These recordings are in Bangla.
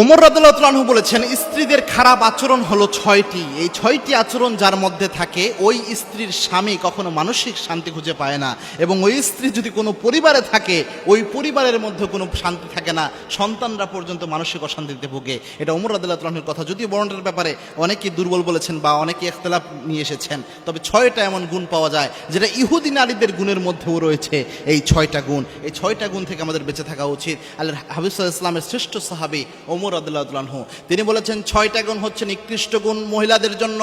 ওমর রাদুল্লাহু বলেছেন, স্ত্রীদের খারাপ আচরণ হলো ছয়টি। এই ছয়টি আচরণ যার মধ্যে থাকে, ওই স্ত্রীর স্বামী কখনো মানসিক শান্তি খুঁজে পায় না এবং ওই স্ত্রী যদি কোনো পরিবারে থাকে, ওই পরিবারের মধ্যে কোনো শান্তি থাকে না, সন্তানরা পর্যন্ত মানসিক অশান্তিতে ভোগে। এটা ওমর রাদুল্লাহর কথা। যদিও বর্ণনার ব্যাপারে অনেকেই দুর্বল বলেছেন বা অনেকে ইখতলাফ নিয়ে এসেছেন, তবে ছয়টা এমন গুণ পাওয়া যায় যেটা ইহুদি নারীদের গুণের মধ্যেও রয়েছে এই ছয়টা গুণ। এই ছয়টা গুণ থেকে আমাদের বেঁচে থাকা উচিত। আল্লাহ হাবিবুল্লাহ ইসলামের শ্রেষ্ঠ সাহাবি ওমর আদুল্লাহু তিনি বলেছেন, ছয়টা গুণ হচ্ছে নিকৃষ্ট গুণ মহিলাদের জন্য।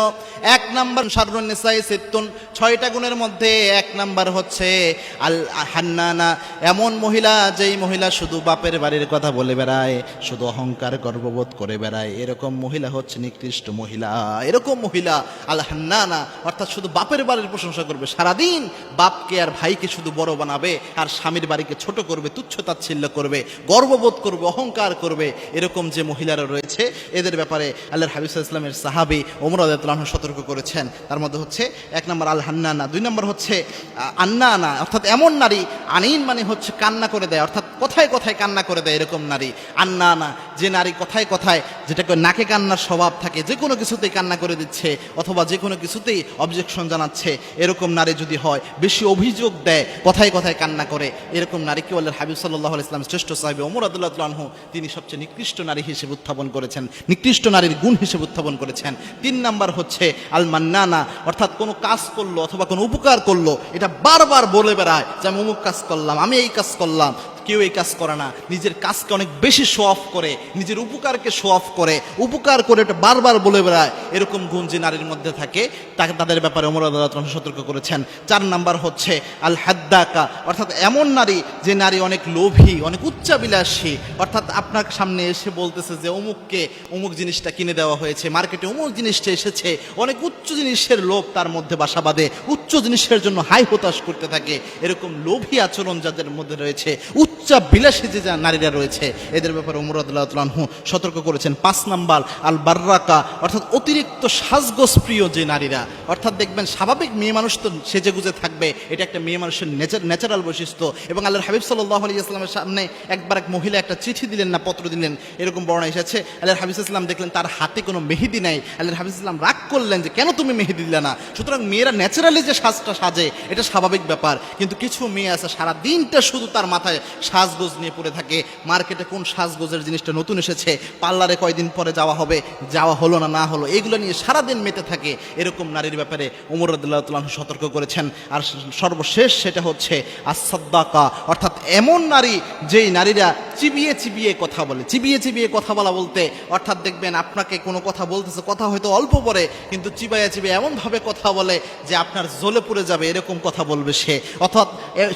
এক নাম্বার সারুন নিসাই সেতুন ছয়টা গুণের মধ্যে এক নাম্বার হচ্ছে আল হান্নানা। এমন মহিলা যেই মহিলা শুধু বাপের বাড়ির কথা বলে বেড়ায়, শুধু অহংকার গর্ববোধ করে বেড়ায়, এরকম মহিলা হচ্ছে নিকৃষ্ট মহিলা। এরকম মহিলা আল হান্নানা, অর্থাৎ শুধু বাপের বাড়ির প্রশংসা করবে। সারাদিন বাপকে আর ভাইকে শুধু বড় বানাবে, আর স্বামীর বাড়িকে ছোট করবে, তুচ্ছ তাচ্ছিল্য করবে, গর্ববোধ করবে, অহংকার করবে, এরকম যে মহিলারা রয়েছে এদের ব্যাপারে আল্লাহর হাবিব ইসলামের সাহাবি ওমর আদাহ সতর্ক করেছেন। তার মধ্যে হচ্ছে এক নম্বর আল হান্নানা দুই নম্বর হচ্ছে আ, আন্নানা অর্থাৎ এমন নারী আনিন মানে হচ্ছে কান্না করে দেয় অর্থাৎ কথায় কথায় কান্না করে দেয় এরকম নারী। আন্নানা যে নারী কথায় কথায় যেটাকে নাকে কান্নার স্বভাব থাকে যে কোনো কিছুতেই কান্না করে দিচ্ছে অথবা যে কোনো কিছুতেই অবজেকশন জানাচ্ছে এরকম নারী যদি হয় বেশি অভিযোগ দেয় কথায় কথায় কান্না করে এরকম নারীকে বললেন হাবিব সাল্লাহ ইসলাম শ্রেষ্ঠ সাহেব ওমর আদুল্লাহ তিনি সবচেয়ে নিকৃষ্ট নারী হিসেবে উত্থাপন করেছেন, নিকৃষ্ট নারীর গুণ হিসেবে উত্থাপন করেছেন। তিন নাম্বার হচ্ছে আল মান্নানা অর্থাৎ কোনো কাজ করল অথবা কোনো উপকার করল, এটা বারবার বলে বেড়ায় যে আমি অমুক কাজ করলাম, আমি এই কাজ করলাম। কেউ এই কাজ করে না। নিজের কাজকে অনেক বেশি শো অফ করে, নিজের উপকারকে শো অফ করে, উপকার করে এটা বারবার বলে বেড়ায়। এরকম গুণ যে নারীর মধ্যে থাকে, তাকে তাদের ব্যাপারে অমর আদালত সতর্ক করেছেন। চার নাম্বার হচ্ছে আল হাদ্দাকা অর্থাৎ এমন নারী যে নারী অনেক লোভী, অনেক উচ্চাবিলাসী অর্থাৎ আপনার সামনে এসে বলতেছে যে অমুককে অমুক জিনিসটা কিনে দেওয়া হয়েছে, মার্কেটে অমুক জিনিসটা এসেছে। অনেক উচ্চ জিনিসের লোভ তার মধ্যে বাসা বাঁধে। উচ্চ জিনিসের জন্য হাই হতাশ করতে থাকে। এরকম লোভী আচরণ যাদের মধ্যে রয়েছে, উচ্চা বিলাসী যে যা নারীরা রয়েছে, এদের ব্যাপারে উমরাদুল্লাহু সতর্ক করেছেন। পাঁচ নাম্বার আল বার্রাকা অর্থাৎ অতিরিক্ত সাজগোজ প্রিয় যে নারীরা, অর্থাৎ দেখবেন স্বাভাবিক মেয়ে মানুষ তো সেজে গুজে থাকবে, এটা একটা মেয়ে মানুষের ন্যাচারাল বৈশিষ্ট্য। এবং আল্লাহর হাবিব সাল্লাহ আলী ইসলামের সামনে একবার এক মহিলা একটা চিঠি দিলেন না, পত্র দিলেন, এরকম বর্ণা এসেছে। আল্লাহর হাবিব ইসলাম দেখলেন তার হাতে কোনো মেহেদি নাই। আল্লাহ হাবিব ইসলাম রাগ করলেন যে, কেন তুমি মেহেদি দিলে না? সুতরাং মেয়েরা ন্যাচারালি যে সাজটা সাজে, এটা স্বাভাবিক ব্যাপার। কিন্তু কিছু মেয়ে আছে সারা দিনটা শুধু তার মাথায় সাজগোজ নিয়ে পড়ে থাকে। মার্কেটে কোন সাজগোজের জিনিসটা নতুন এসেছে, পার্লারে কয়দিন পরে যাওয়া হবে, যাওয়া হলো না না হলো, এগুলো নিয়ে সারাদিন মেতে থাকে। এরকম নারীর ব্যাপারে উমর রদুল্লাহ সতর্ক করেছেন। আর সর্বশেষ সেটা হচ্ছে আসাদ্দাকা অর্থাৎ এমন নারী যেই নারীরা চিবিয়ে চিবিয়ে কথা বলে, চিবিয়ে চিবিয়ে কথা বলা বলতে, অর্থাৎ দেখবেন আপনাকে কোনো কথা বলতেছে, কথা হয়তো অল্প পরে, কিন্তু চিবাইয়া চিবিয়ে এমনভাবে কথা বলে যে আপনার জ্বলে পড়ে যাবে, এরকম কথা বলবে সে। অর্থাৎ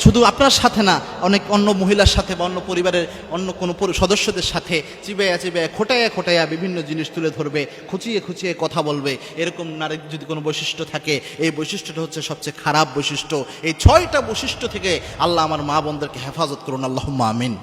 শুধু আপনার সাথে না, অনেক অন্য মহিলার সাথে বা অন্য পরিবারের অন্য কোনো সদস্যদের সাথে চিবাইয়া চিবাইয়া, খোটাইয়া খোটাইয়া বিভিন্ন জিনিস তুলে ধরবে, খুচিয়ে খুচিয়ে কথা বলবে, এরকম নারীর যদি কোনো বৈশিষ্ট্য থাকে, এই বৈশিষ্ট্যটা হচ্ছে সবচেয়ে খারাপ বৈশিষ্ট্য। এই ছয়টা বৈশিষ্ট্য থেকে আল্লাহ আমার মা বোনদেরকে হেফাজত করুন আল্লাহ আমিন।